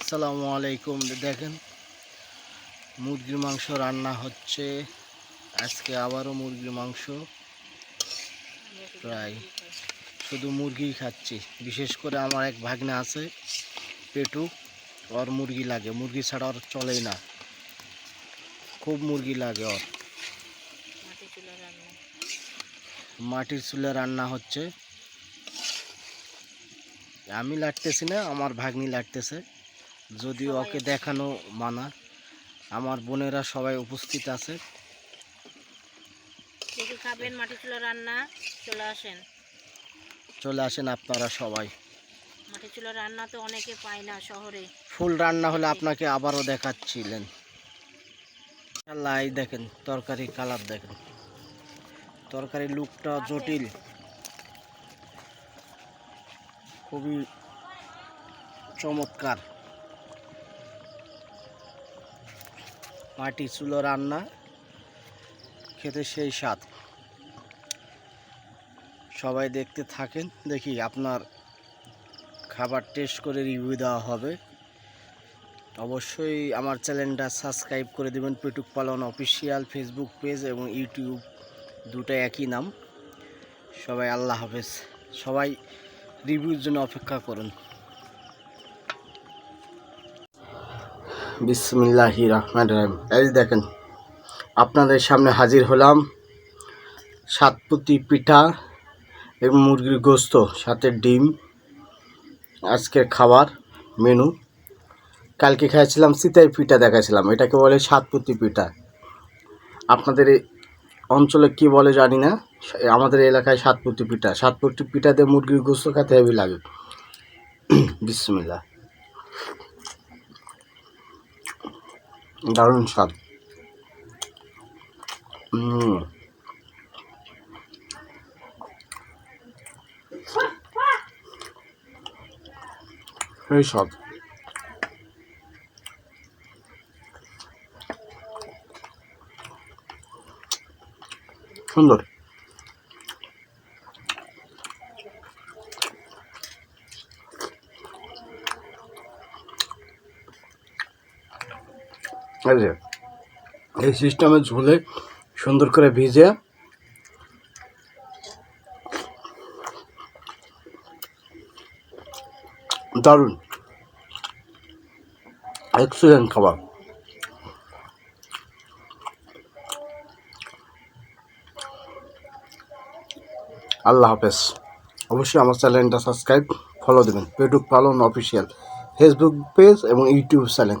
আসসালামু আলাইকুম। দেখেন, মুরগির মাংস রান্না হচ্ছে। আজকে আবারও মুরগির মাংস। প্রায় শুধু মুরগিই খাচ্ছি। বিশেষ করে আমার এক ভাগ্নে আছে, পেটু। ওর মুরগি লাগে। মুরগি ছাড়া ওর চলেই না। খুব মুরগি লাগে ওর। মাটির চুলে রান্না হচ্ছে। আমি লাটতেছি না, আমার ভাগ্নি লাটতেছে যদিও ওকে দেখানো মানা আমার বোনেরা সবাই উপস্থিত আছে। খাবেন মাটি চুলা রান্না চলে আসেন। চলে আসেন আপনারা সবাই। মাটি চুলা রান্না তো অনেকে পায় না শহরে। ফুল রান্না হলে আপনাকে আবারও দেখাচ্ছিলেন। এই দেখেন তরকারি কালার দেখেন। তরকারি লুকটা জটিল। খুবই চমৎকার। মাটি চুলো রান্না, খেতে সেই স্বাদ। সবাই দেখতে থাকেন, দেখি আপনার খাবার টেস্ট করে রিভিউ দেওয়া হবে। অবশ্যই আমার চ্যানেলটা সাবস্ক্রাইব করে দেবেন, Petuk Palan official Facebook page এবং ইউটিউব দুটো একই নাম। সবাই আল্লাহ হাফেজ। সবাই রিভিউর জন্য অপেক্ষা করুন। বিসমিল্লাহি রহমান রহিম। এই দেখেন, আপনাদের সামনে হাজির হলাম সাতপুতি পিঠা এবং মুরগির গোস্ত, সাথে ডিম, আজকের খাবার, মেনু। কালকে খেয়েছিলাম সিতাই পিঠা দেখাছিলাম এটাকে বলে সাতপুতি পিঠা। আপনাদের অঞ্চলে কি বলে জানি না, আমাদের এলাকায় সাতপুতি পিঠা। সাতপুতি পিঠাতে মুরগির গোস্ত খেতে হেভি লাগে। বিসমিল্লা দারুণ স্বাদ। এই স্বাদ। সুন্দর। যে, এই সিস্টেমে ঝুলে সুন্দর করে ভিজে দারুণ এক্সিলেন্ট খাবার। আল্লাহ হাফেজ। অবশ্যই আমার চ্যানেলটা সাবস্ক্রাইব ফলো দেবেন। Petuk Palan official. Facebook page এবং ইউটিউব চ্যানেল।